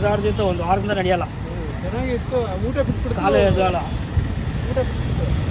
ನಡೆದಾಡ್ದಿತ್ತು ಒಂದು ವಾರದಿಂದ ನಡೆಯಲ್ಲ. ಚೆನ್ನಾಗಿತ್ತು. ಊಟ ಬಿಟ್ಬಿಟ್ಟು ಕಾಲ ಎದ್ದಲ್ಲ ಊಟ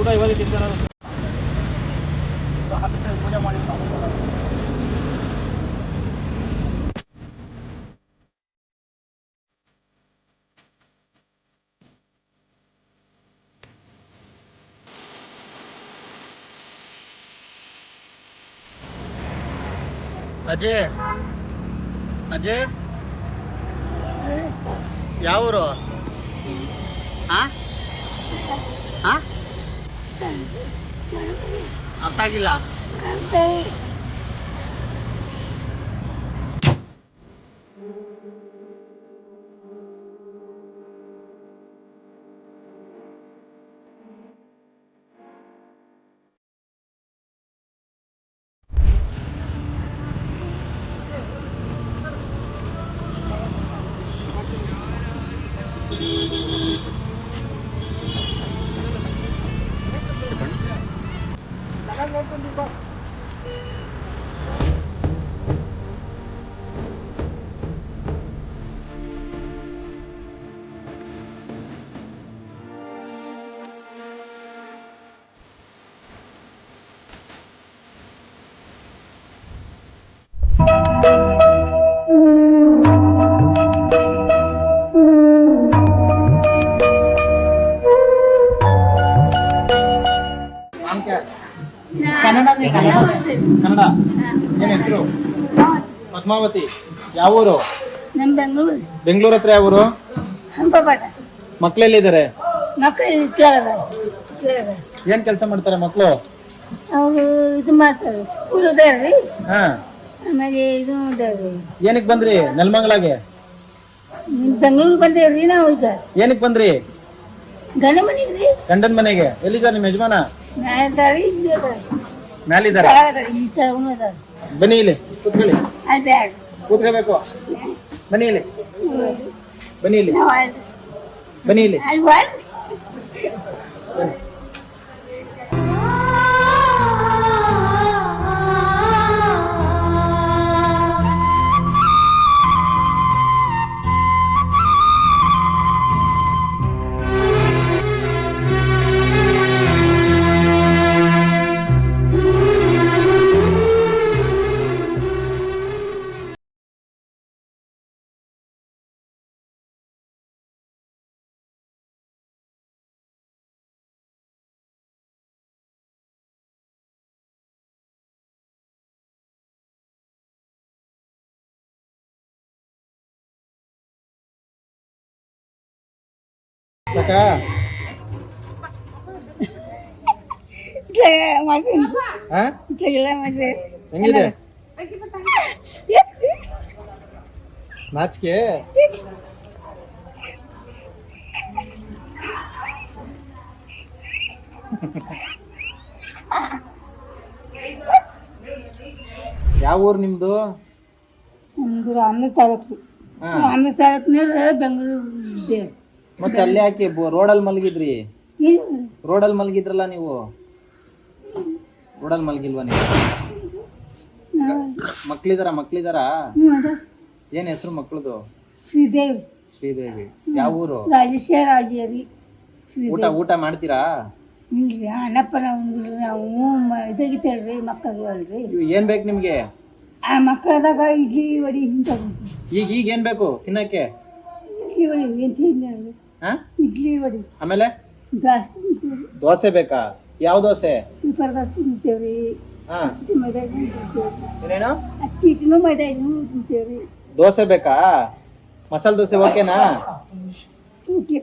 ಊಟ ಇವಾಗ ತಿಂತಾರ ಪೂಜೆ ಮಾಡಿ ಅಜಯ್. ಅಜಯ್. ಯಾವ ಊರು ಹಾಂ ಹಾಂ ಅರ್ಥ ಆಗಿಲ್ಲ ಕನ್ನಡನೇ ಕನ್ನಡ. ಏನು ಹೆಸರು? ಪದ್ಮಾವತಿ. ಯಾವ ಊರು? ನಮ್ಮ ಬೆಂಗಳೂರು. ಬೆಂಗಳೂರು ಹತ್ರ ಯಾವ ಊರು? ಹಂಪಪಾಟ ಮಕ್ಳೆಲ್ಲಿದ್ದಾರೆ? ಮಕ್ಕಳು ಕೆಳಗದ ಏನ್ ಕೆಲಸ ಮಾಡ್ತಾರೆ ಮಕ್ಕಳು ಅವರು ಇದು ಮಾಡ್ತಾರೆ ಸ್ಕೂಲ್ ಅದಾರ್ರಿ. ಹಾ. ಆಮೇಲೆ ಇದು ಅದಾರ್ರಿ. ಏನಕ್ ಬಂದ್ರಿ? ನೆಲಮಂಗಲಾಗೆ? ಬೆಂಗಳೂರು ಬಂದೇವ್ರಿ ನಾವು ಈಗ. ಏನಕ್ ಬಂದ್ರಿ? ಗಂಡ ಮನೆಗೆ ರೀ. ಗಂಡನ್ ಮನೆಗೆ. ಎಲ್ಲಿದ್ದಾರೆ ನಿಮ್ಮ ಯಜಮಾನ? ಮ್ಯಾದಾರಿ ಇಲ್ಲಿ ಮ್ಯಾಲಿದ್ದಾರೆ ಬನ್ನಿ ಇಲ್ಲಿ ಕೂತ್ಕೊಳ್ಳಿ. ಕೂತ್ಕೋಬೇಕು. ಬನ್ನಿ ಇಲ್ಲಿ. ಬನ್ನಿ ಇಲ್ಲಿ. ಬನ್ನಿ ಇಲ್ಲಿ. ಬನ್ನಿ. ಸಾಕಾ ಇಟ್ಲಾಗ ಮಾಡ್ರಿ ಹಾ ಇಟ್ಲಾಗೆಲ್ಲ ಮಾಡ್ರಿ ಹೆಂಗಿದೆ? ನಾಚಿಕೆ? ಯಾವ ಊರು ನಿಮ್ದು? ನಮ್ದು ರಾಮನ ತಾಲೂಕು. ರಾಮನ ತಾಲೂಕಿನ ಬೆಂಗಳೂರು ಮತ್ತೆ ಅಲ್ಲೇ ರೋಡ್ ರೋಡಲ್ಲಿ ಮಲಗಿದ್ರಿ. ರೋಡಲ್ಲಿ ಮಲಗಿದ್ರಲ್ಲ ನೀವು? ರೋಡಲ್ಲಿ ಮಲಗಿಲ್ವಾ ನೀವು? ಮಕ್ಳಿದಾರ ಮಕ್ಳಿದಾರ? ಏನ್ ಹೆಸರು ಮಕ್ಳದು? ಶ್ರೀದೇವಿ. ಶ್ರೀದೇವಿ. ಯಾವ ಊರು? ರಾಜೇಶ್ವರ ರಾಜೇರಿ. ಊಟ ಊಟ ಮಾಡ್ತೀರಾ? ಇಲ್ರಿ ಅಣ್ಣಪ್ಪನ ನಾವು ಇದಾಗಿತ್ತಲ್ರಿ ಮಕ್ಕಳಿಗೆ ಅಲ್ರಿ. ಏನ್ ಬೇಕು ನಿಮ್ಗೆ? ಆ ಮಕ್ಕಳದಾಗ ಇಡ್ಲಿ ವಡಿ ಹಿಂಗೆ ಈಗ ಈಗ ಏನ್ ಬೇಕು ತಿನ್ನಕ್ಕೆ? ಇಡ್ಲಿ ವಡಿ ಏನು ಇಡ್ಲಿ ವಡಿ. ಆಮೇಲೆ? ದೋಸೆ ದೋಸೆ ಬೇಕಾ? ಯಾವ ದೋಸೆ? ಸೂಪರ್ ದೋಸೆ ತಿಂತೇವ್ರಿ. ಹಾ. ಅಕ್ಕಿ ಮೈದಾ ಹಿಟ್ಟು ತಿಂತೇವ್ರಿ. ಏನೇನು? ಅಕ್ಕಿ ಹಿಟ್ಟನು ಮೈದಾ ಹಿಟ್ಟು ತಿಂತೇವ್ರಿ. ದೋಸೆ ಬೇಕಾ? ಮಸಾಲೆ ದೋಸೆ ಓಕೆನಾ? ಓಕೆ.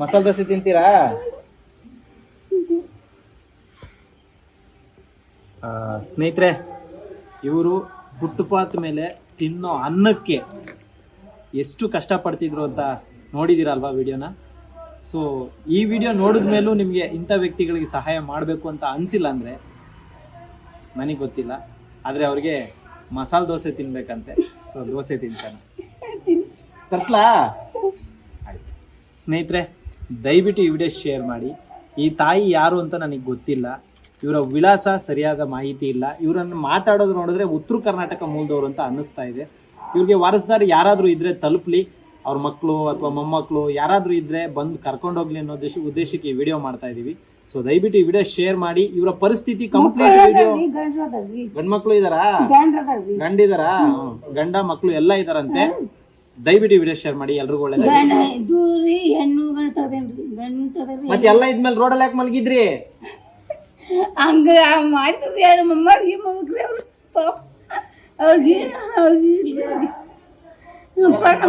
ಮಸಾಲೆ ದೋಸೆ ತಿಂತೀರಾ? ಸ್ನೇಹಿತರೆ ಇವರು ಫುಟ್ಪಾತ್ ಮೇಲೆ ತಿನ್ನೋ ಅನ್ನಕ್ಕೆ ಎಷ್ಟು ಕಷ್ಟಪಡ್ತಿದ್ರು ಅಂತ ನೋಡಿದ್ದೀರಲ್ವಾ ವಿಡಿಯೋನ? ಸೊ ಈ ವಿಡಿಯೋ ನೋಡಿದ ಮೇಲೂ ನಿಮಗೆ ಇಂಥ ವ್ಯಕ್ತಿಗಳಿಗೆ ಸಹಾಯ ಮಾಡಬೇಕು ಅಂತ ಅನಿಸಿಲ್ಲ ಅಂದರೆ ನನಗೆ ಗೊತ್ತಿಲ್ಲ. ಆದರೆ ಅವ್ರಿಗೆ ಮಸಾಲೆ ದೋಸೆ ತಿನ್ಬೇಕಂತೆ. ಸೊ ದೋಸೆ ತಿಂತಾನೆ. ತರಿಸ್ಲಾ? ಆಯ್ತು. ಸ್ನೇಹಿತರೆ, ದಯವಿಟ್ಟು ಈ ವಿಡಿಯೋ ಶೇರ್ ಮಾಡಿ. ಈ ತಾಯಿ ಯಾರು ಅಂತ ನನಗೆ ಗೊತ್ತಿಲ್ಲ. ಇವರ ವಿಳಾಸ ಸರಿಯಾದ ಮಾಹಿತಿ ಇಲ್ಲ. ಇವರನ್ನು ಮಾತಾಡೋದು ನೋಡಿದ್ರೆ ಉತ್ತರ ಕರ್ನಾಟಕ ಮೂಲದವರು ಅಂತ ಅನ್ನಿಸ್ತಾ ಇದೆ. ಇವ್ರಿಗೆ ವಾರಸ್ದಾರ್ ಯಾರಾದರೂ ಇದ್ರೆ ತಲುಪಲಿ. ಅವ್ರ ಮಕ್ಕಳು ಅಥವಾ ಮೊಮ್ಮಕ್ಕಳು ಯಾರಾದರೂ ಇದ್ರೆ ಬಂದು ಕರ್ಕೊಂಡು ಹೋಗ್ಲಿ ಅನ್ನೋ ಉದ್ದೇಶ ಉದ್ದೇಶಕ್ಕೆ ಈ ವಿಡಿಯೋ ಮಾಡ್ತಾ ಇದೀವಿ. ಸೊ ದಯವಿಟ್ಟು ಈ ವಿಡಿಯೋ ಶೇರ್ ಮಾಡಿ. ಇವರ ಪರಿಸ್ಥಿತಿ ಕಂಪ್ಲೀಟ್ ವಿಡಿಯೋ ಗಂಡ್ ಮಕ್ಳು ಇದಾರಾ? ಗಂಡಿದಾರಾ? ಗಂಡ ಮಕ್ಕಳು ಎಲ್ಲ ಇದಾರಂತೆ. ದಯವಿಟ್ಟು ವಿಡಿಯೋ ಶೇರ್ ಮಾಡಿ. ಎಲ್ರಿಗೂ ಒಳ್ಳೆ ಮತ್ತೆ ಎಲ್ಲ ಇದ್ಮೇಲೆ ರೋಡಲ್ಲಿ ಯಾಕೆ ಮಲಗಿದ್ರಿ? ಹಂಗ ಪಾಪ. ಅವ್ರಿಗೆ ಅವ್ರಿಗೆ ಪಾಠ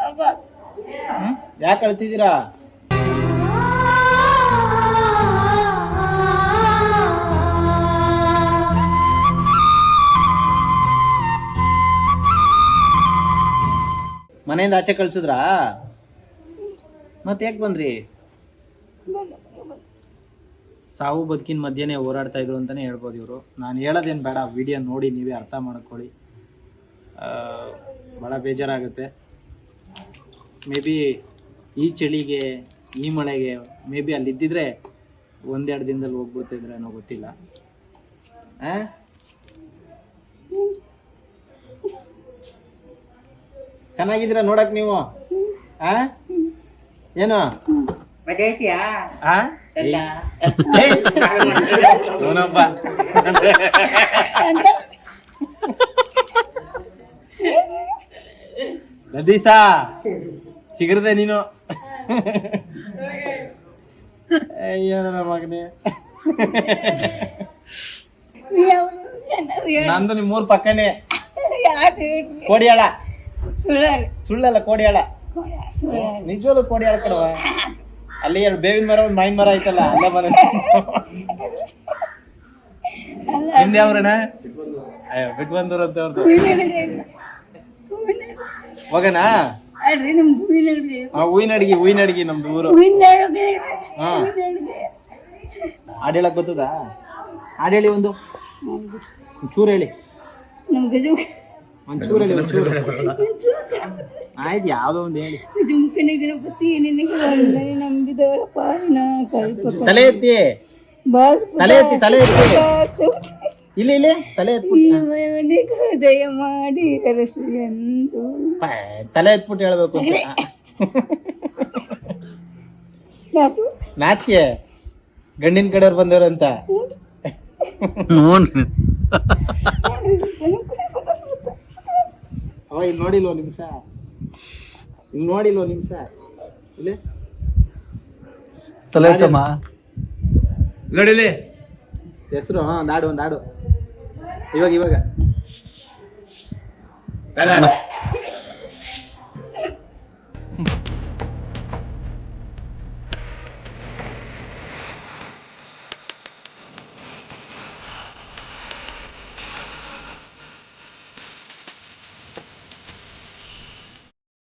ಅವಾಗ ಯಾಕೆ ಕಳ್ತಿದ್ದೀರಾ ಮನೆಯಿಂದ ಆಚೆ ಕಳ್ಸಿದ್ರಾ? ಮತ್ತೆ ಯಾಕೆ ಬಂದ್ರಿ? ಸಾವು ಬದುಕಿನ ಮಧ್ಯೆನೇ ಹೋರಾಡ್ತಾ ಇದ್ರು ಅಂತಾನೆ ಹೇಳ್ಬೋದು ಇವರು. ನಾನು ಹೇಳೋದೇನು ಬೇಡ ವಿಡಿಯೋ ನೋಡಿ ನೀವೇ ಅರ್ಥ ಮಾಡ್ಕೊಳ್ಳಿ. ಆ, ಭಾಳ ಬೇಜಾರಾಗುತ್ತೆ. ಮೇ ಬಿ ಈ ಚಳಿಗೆ ಈ ಮಳೆಗೆ ಮೇ ಬಿ ಅಲ್ಲಿ ಇದ್ದಿದ್ರೆ ಒಂದೆರಡು ದಿನದಲ್ಲಿ ಹೋಗ್ಬಿಡ್ತಿದ್ರೆ ಅನ್ನೋ ಗೊತ್ತಿಲ್ಲ. ಆ? ಚೆನ್ನಾಗಿದ್ದೀರಾ ನೋಡಕ್ ನೀವು? ಆ? ಏನು? ಆ? ಏಯ್! ಲದೀಸಾ ಸಿಗರ್ದೆ ನೀನು ಅಯ್ಯೋ ನನ್ನ ಮಗನೇ ಅವ್ರು ಏನಾರು ಊರ್ ನಂದು ಪಕ್ಕನೇ ಯಾಕೆ ಕೋಡಿಯಾಳ ಸುಳ್ಳಲ್ಲ ಕೋಡಿಯಾಳ ನಿಜವಾಗ್ಲೂ ಕೋಡಿಯಾಳ ಕಡವ ಅಲ್ಲಿ ಎರಡು ಬೇವಿನ ಮರ ಒಂದು ಮಾವಿನ ಮರ ಐತಲ್ಲ ಅಲ್ಲ ಮರ. ನಿಮ್ದು ಯಾವ್ರಣ ಅಯ್ಯೋ ಬಿಟ್ಟು ಬಂದವ್ರು ಅಂತ ಅವ್ರದ್ದು ಹೋಗಣ ಹೂವಿನ ಅಡ್ಗೆ ಹೂವಿನ ಅಡಿಗೆ ನಮ್ದು ಊರು. ಹಾ. ಹಾಡು ಹೇಳಕ್ ಬರ್ತದಾ? ಹಾಡು ಹೇಳಿ ಒಂದು. ಒಂಚೂರು ಹೇಳಿ. ಒಂಚೂರು ಹೇಳಿ ಒಂಚೂರು. ಆಯ್ತು ಯಾವ್ದೋ ಒಂದು ಹೇಳಿ. ಜುಂಕನೆ ಗಣಪತಿ ನಿನಗೆ ನಂಬಿದವರಪ್ಪ ಕಲ್ಪ ತಲೆ ಎತ್ತಿ. ತಲೆ ಎತ್ತಿ ತಲೆ ಎತ್ತಿ. ಇಲ್ಲಿ ಇಲ್ಲಿ ತಲೆ ಎತ್ಬಿಟ್ಟು ಮನೆಗೆ ದಯ ಮಾಡಿ ಅರಸು ಎಂದು. ತಲೆ ಎತ್ಬಿಟ್ಟು ಹೇಳ್ಬೇಕು ನಾಚಿಕೆ. ಗಂಡಿನ ಕಡೆಯವ್ರು ಬಂದವ್ರು ಅಂತ. ಅವ ಇಲ್ಲಿ ನೋಡಿಲ್ವ ನಿಮ್ಸ? ಇಲ್ಲಿ ನೋಡಿಲ್ವ ನಿಮ್ಸ ಇಲ್ಲಿ? ತಲೆ ತಮ್ಮ ನೋಡಿಲಿ ಹೆಸರು ಹಾ ಒಂದು ಆಡು ಒಂದು ಆಡು ಇವಾಗ. ಇವಾಗ